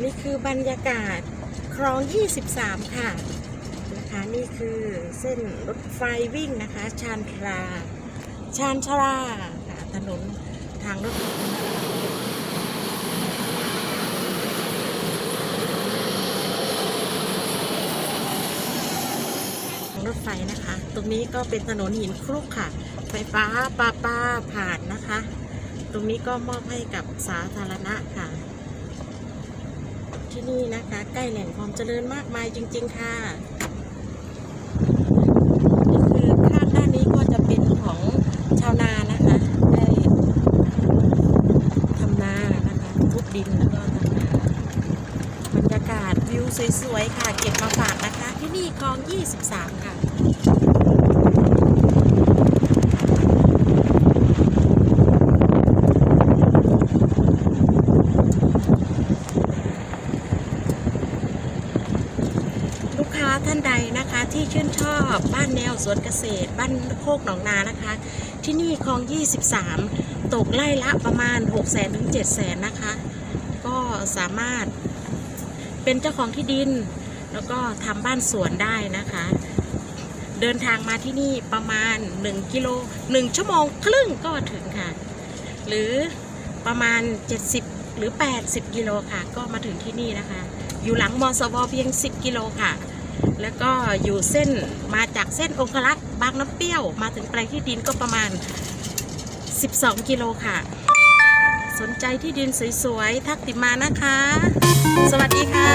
นี่คือบรรยากาศคลอง 23 ค่ะนะคะนี่คือเส้นรถไฟวิ่งนะคะ ชานชาลาชานชาลาค่ะถนนทางรถไฟรถไฟนะคะ ตรงนี้ก็เป็นถนนหินคลุกค่ะ ไฟฟ้าปาป้าผ่านนะคะ ตรงนี้ก็มอบให้กับสาธารณะค่ะ ที่นี่นะคะ ใกล้แหล่งความเจริญมากมายจริง ๆ ค่ะนี่คือข้างด้านนี้ก็จะเป็นของชาวนานะคะ ได้ทำนานะคะทุบดินแล้วก็ทำนาบรรยากาศวิวสวย ๆ ค่ะ เก็บมาฝากนะคะ ที่นี่คลอง 23 ค่ะาท่านใดนะคะ ที่ชื่นชอบบ้านแนวสวนเกษตร บ้านโคกหนองนานะคะ ที่นี่คลอง 23 ตกไล่ละประมาณ 6 0 0 0 0ถึง7 0 0 0 0นะคะ ก็สามารถเป็นเจ้าของที่ดิน แล้วก็ทำบ้านสวนได้นะคะ เดินทางมาที่นี่ประมาณ 1 กิโล 1 ชั่วโมงครึ่งก็ถึงค่ะ หรือประมาณ 70 หรือ 80 กิโลค่ะ ก็มาถึงที่นี่นะคะอยู่หลังมอสวเพียง 10 กิโลค่ะ แล้วก็อยู่เส้นมาจากเส้นองคลักษ์บางน้ำเปรี้ยว มาถึงแปลงที่ดินก็ประมาณ 12 กิโลค่ะ สนใจที่ดินสวยๆ ทักติดมานะคะ สวัสดีค่ะ